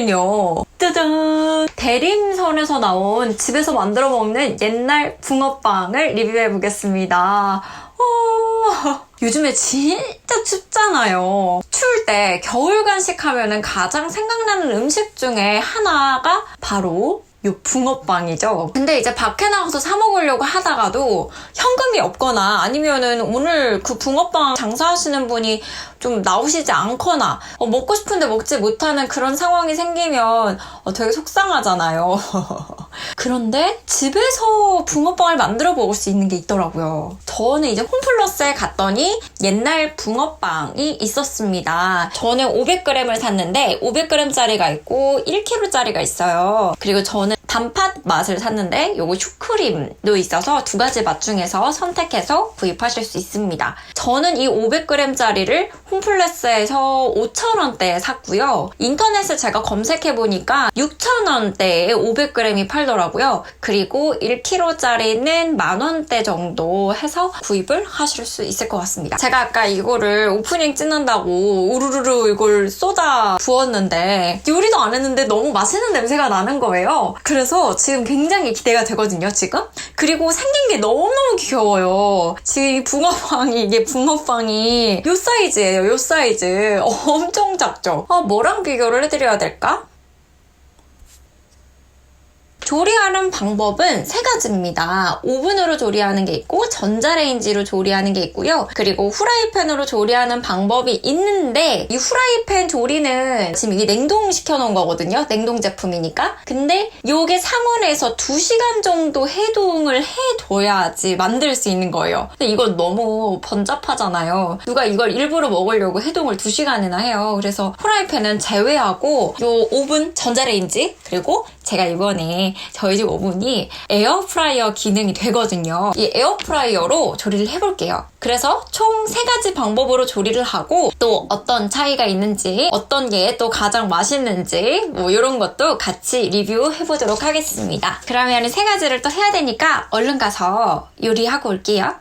오늘은요, 뜨든! 대림선에서 나온 집에서 만들어 먹는 옛날 붕어빵을 리뷰해 보겠습니다. 어, 요즘에 진짜 춥잖아요. 추울 때 겨울 간식 하면은 가장 생각나는 음식 중에 하나가 바로 요 붕어빵이죠. 근데 이제 밖에 나가서 사 먹으려고 하다가도 현금이 없거나 아니면은 오늘 그 붕어빵 장사하시는 분이 좀 나오시지 않거나 어, 먹고 싶은데 먹지 못하는 그런 상황이 생기면 어, 되게 속상하잖아요. 그런데 집에서 붕어빵을 만들어 먹을 수 있는 게 있더라고요. 저는 이제 홈플러스에 갔더니 옛날 붕어빵이 있었습니다. 저는 500g을 샀는데 500g짜리가 있고 1kg짜리가 있어요. 그리고 저는 단팥 맛을 샀는데 요거 슈크림도 있어서 두 가지 맛 중에서 선택해서 구입하실 수 있습니다. 저는 이 500g짜리를 홈플러스에서 5,000원대에 샀고요. 인터넷에 제가 검색해보니까 6,000원대에 500g이 팔더라고요. 그리고 1kg짜리는 만원대 정도 해서 구입을 하실 수 있을 것 같습니다. 제가 아까 이거를 오프닝 찍는다고 우르르르 이걸 쏟아 부었는데 요리도 안 했는데 너무 맛있는 냄새가 나는 거예요. 그래서 지금 굉장히 기대가 되거든요, 지금. 그리고 생긴 게 너무너무 귀여워요. 지금 이 붕어빵이, 이게 붕어빵이 요 사이즈예요, 요 사이즈. 엄청 작죠? 아, 뭐랑 비교를 해드려야 될까? 조리하는 방법은 세 가지입니다. 오븐으로 조리하는 게 있고 전자레인지로 조리하는 게 있고요. 그리고 후라이팬으로 조리하는 방법이 있는데 이 후라이팬 조리는 지금 이게 냉동시켜 놓은 거거든요. 냉동 제품이니까. 근데 이게 상온에서 2시간 정도 해동을 해둬야지 만들 수 있는 거예요. 근데 이건 너무 번잡하잖아요. 누가 이걸 일부러 먹으려고 해동을 2시간이나 해요. 그래서 후라이팬은 제외하고 요 오븐, 전자레인지 그리고 제가 이번에 저희 집 오븐이 에어프라이어 기능이 되거든요. 이 에어프라이어로 조리를 해볼게요. 그래서 총 세 가지 방법으로 조리를 하고 또 어떤 차이가 있는지 어떤 게 또 가장 맛있는지 뭐 이런 것도 같이 리뷰해보도록 하겠습니다. 그러면 세 가지를 또 해야 되니까 얼른 가서 요리하고 올게요.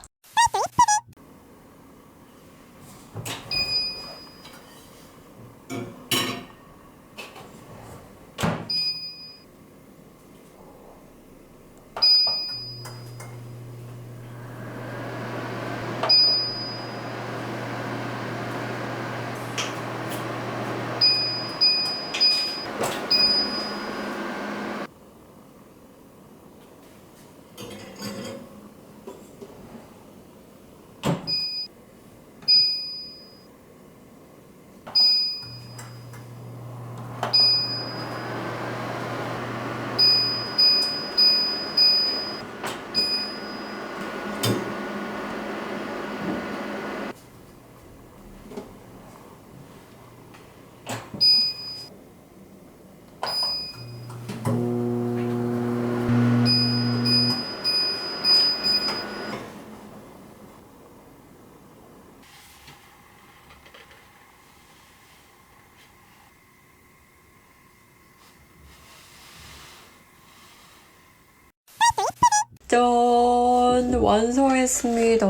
짠 완성했습니다.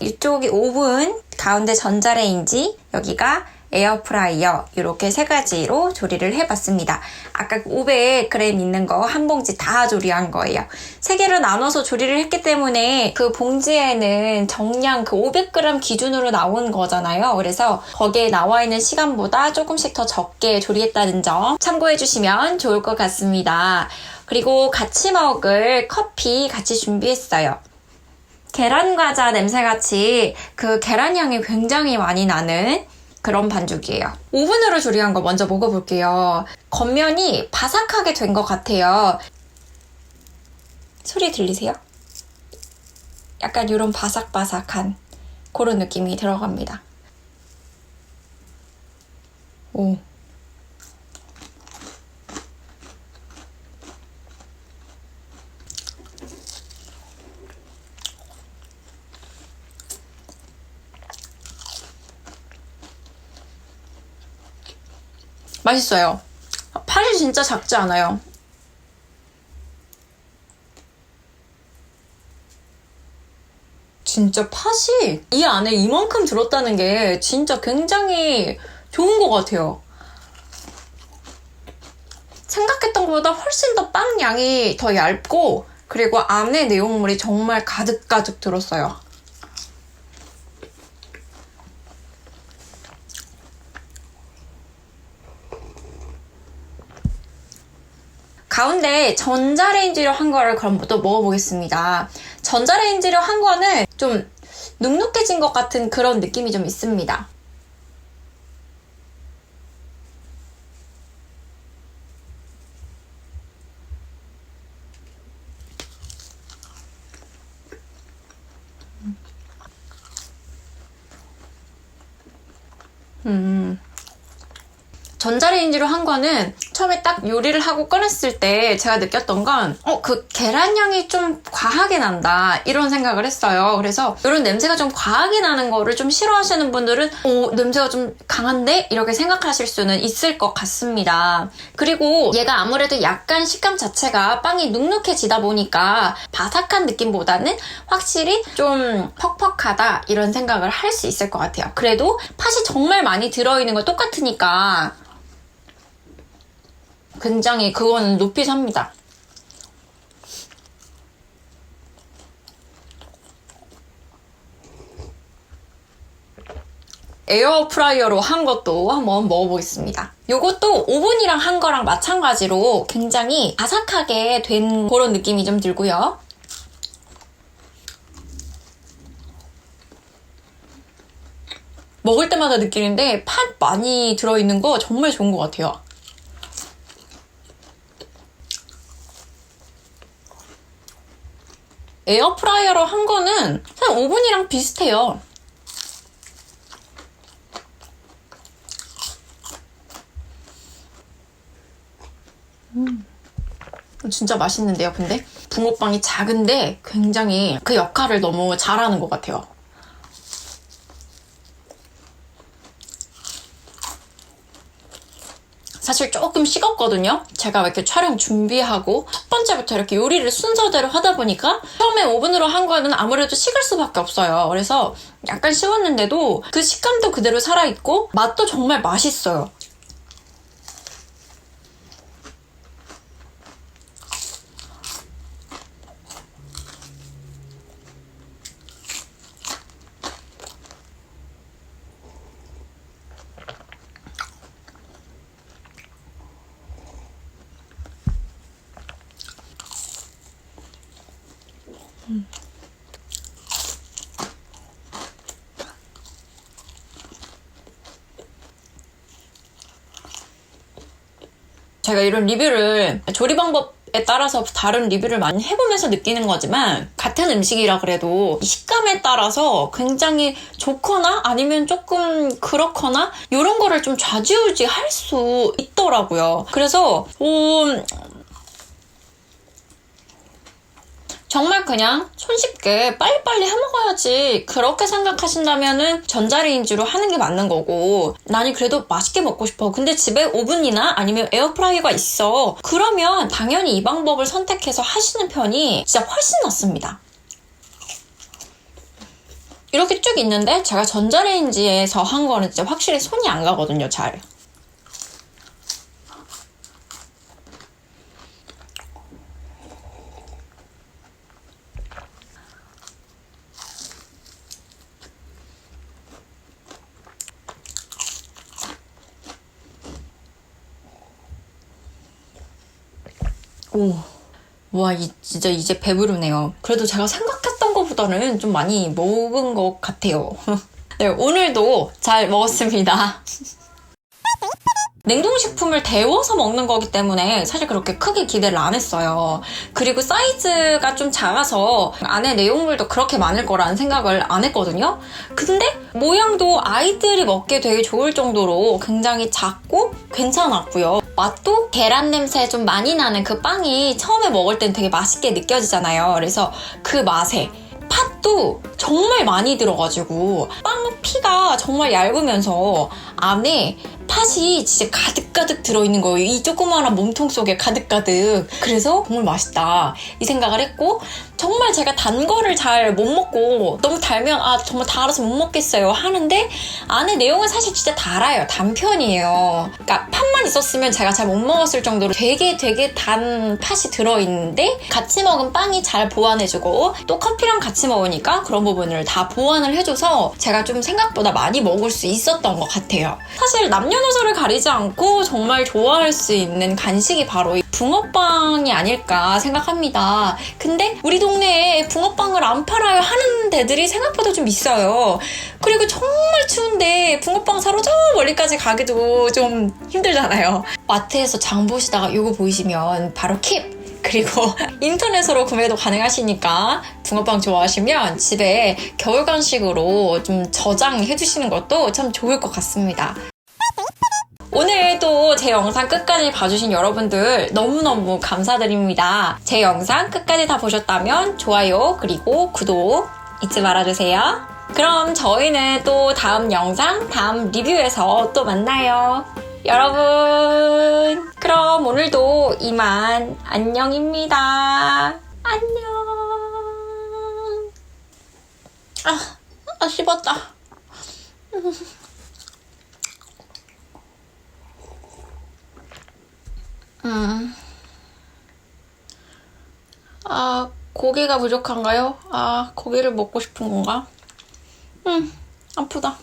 이쪽이 오븐, 가운데 전자레인지, 여기가 에어프라이어 이렇게 세 가지로 조리를 해봤습니다. 아까 500g 있는 거 한 봉지 다 조리한 거예요. 세 개로 나눠서 조리를 했기 때문에 그 봉지에는 정량 그 500g 기준으로 나온 거잖아요. 그래서 거기에 나와 있는 시간보다 조금씩 더 적게 조리했다는 점 참고해 주시면 좋을 것 같습니다. 그리고 같이 먹을 커피 같이 준비했어요. 계란 과자 냄새같이 그 계란 향이 굉장히 많이 나는 그런 반죽이에요. 오븐으로 조리한 거 먼저 먹어볼게요. 겉면이 바삭하게 된 것 같아요. 소리 들리세요? 약간 이런 바삭바삭한 그런 느낌이 들어갑니다. 오. 맛있어요. 팔이 진짜 작지 않아요. 진짜 팥이 이 안에 이만큼 들었다는 게 진짜 굉장히 좋은 것 같아요. 생각했던 것보다 훨씬 더 빵 양이 더 얇고 그리고 안에 내용물이 정말 가득가득 들었어요. 가운데 전자레인지로 한 거를 그럼 또 먹어보겠습니다. 전자레인지로 한 거는 좀 눅눅해진 것 같은 그런 느낌이 좀 있습니다. 전자레인지로 한 거는 처음에 딱 요리를 하고 꺼냈을 때 제가 느꼈던 건, 어, 그 계란 향이 좀 과하게 난다. 이런 생각을 했어요. 그래서 이런 냄새가 좀 과하게 나는 거를 좀 싫어하시는 분들은, 어, 냄새가 좀 강한데? 이렇게 생각하실 수는 있을 것 같습니다. 그리고 얘가 아무래도 약간 식감 자체가 빵이 눅눅해지다 보니까 바삭한 느낌보다는 확실히 좀 퍽퍽하다. 이런 생각을 할 수 있을 것 같아요. 그래도 팥이 정말 많이 들어있는 거 똑같으니까 굉장히 그거는 높이 삽니다. 에어프라이어로 한 것도 한번 먹어보겠습니다. 요것도 오븐이랑 한 거랑 마찬가지로 굉장히 아삭하게 된 그런 느낌이 좀 들고요. 먹을 때마다 느끼는데 팥 많이 들어있는 거 정말 좋은 것 같아요. 에어프라이어로 한 거는 그냥 오븐이랑 비슷해요. 음. 진짜 맛있는데요, 근데? 붕어빵이 작은데 굉장히 그 역할을 너무 잘하는 것 같아요. 사실 조금 식었거든요. 제가 이렇게 촬영 준비하고 첫 번째부터 이렇게 요리를 순서대로 하다 보니까 처음에 오븐으로 한 거는 아무래도 식을 수밖에 없어요. 그래서 약간 식었는데도 그 식감도 그대로 살아있고 맛도 정말 맛있어요. 제가 이런 리뷰를 조리 방법에 따라서 다른 리뷰를 많이 해보면서 느끼는 거지만 같은 음식이라 그래도 식감에 따라서 굉장히 좋거나 아니면 조금 그렇거나 이런 거를 좀 좌지우지 할 수 있더라고요. 그래서 음, 정말 그냥 손쉽게 빨리빨리 해먹어야지 그렇게 생각하신다면은 전자레인지로 하는 게 맞는 거고 나는 그래도 맛있게 먹고 싶어. 근데 집에 오븐이나 아니면 에어프라이어가 있어. 그러면 당연히 이 방법을 선택해서 하시는 편이 진짜 훨씬 낫습니다. 이렇게 쭉 있는데 제가 전자레인지에서 한 거는 진짜 확실히 손이 안 가거든요 잘 오. 와, 이, 진짜 이제 배부르네요. 그래도 제가 생각했던 것보다는 좀 많이 먹은 것 같아요. 네, 오늘도 잘 먹었습니다. 냉동식품을 데워서 먹는 거기 때문에 사실 그렇게 크게 기대를 안 했어요. 그리고 사이즈가 좀 작아서 안에 내용물도 그렇게 많을 거라는 생각을 안 했거든요. 근데 모양도 아이들이 먹기 되게 좋을 정도로 굉장히 작고 괜찮았고요. 맛도 계란 냄새 좀 많이 나는 그 빵이 처음에 먹을 땐 되게 맛있게 느껴지잖아요. 그래서 그 맛에 팥도 정말 많이 들어가지고 빵 피가 정말 얇으면서 안에 팥이 진짜 가득가득 들어있는 거예요. 이 조그마한 몸통 속에 가득가득. 그래서 정말 맛있다. 이 생각을 했고, 정말 제가 단 거를 잘 못 먹고, 너무 달면, 아, 정말 달아서 못 먹겠어요. 하는데, 안에 내용은 사실 진짜 달아요. 단 편이에요. 그러니까 팥만 있었으면 제가 잘 못 먹었을 정도로 되게 되게 단 팥이 들어있는데, 같이 먹은 빵이 잘 보완해주고, 또 커피랑 같이 먹으니까 그런 부분을 다 보완을 해줘서 제가 좀 생각보다 많이 먹을 수 있었던 것 같아요. 사실 남녀 노소를 가리지 않고 정말 좋아할 수 있는 간식이 바로 이 붕어빵이 아닐까 생각합니다. 근데 우리 동네에 붕어빵을 안 팔아요 하는 데들이 생각보다 좀 있어요. 그리고 정말 추운데 붕어빵 사러 저 멀리까지 가기도 좀 힘들잖아요. 마트에서 장 보시다가 이거 보이시면 바로 킵! 그리고 인터넷으로 구매도 가능하시니까 붕어빵 좋아하시면 집에 겨울 간식으로 좀 저장해 주시는 것도 참 좋을 것 같습니다. 오늘도 제 영상 끝까지 봐주신 여러분들 너무너무 감사드립니다. 제 영상 끝까지 다 보셨다면 좋아요 그리고 구독 잊지 말아주세요. 그럼 저희는 또 다음 영상, 다음 리뷰에서 또 만나요. 여러분, 그럼 오늘도 이만 안녕입니다. 안녕. 아, 아 씹었다. 음. 아, 고기가 부족한가요? 아, 고기를 먹고 싶은 건가? 음, 아프다.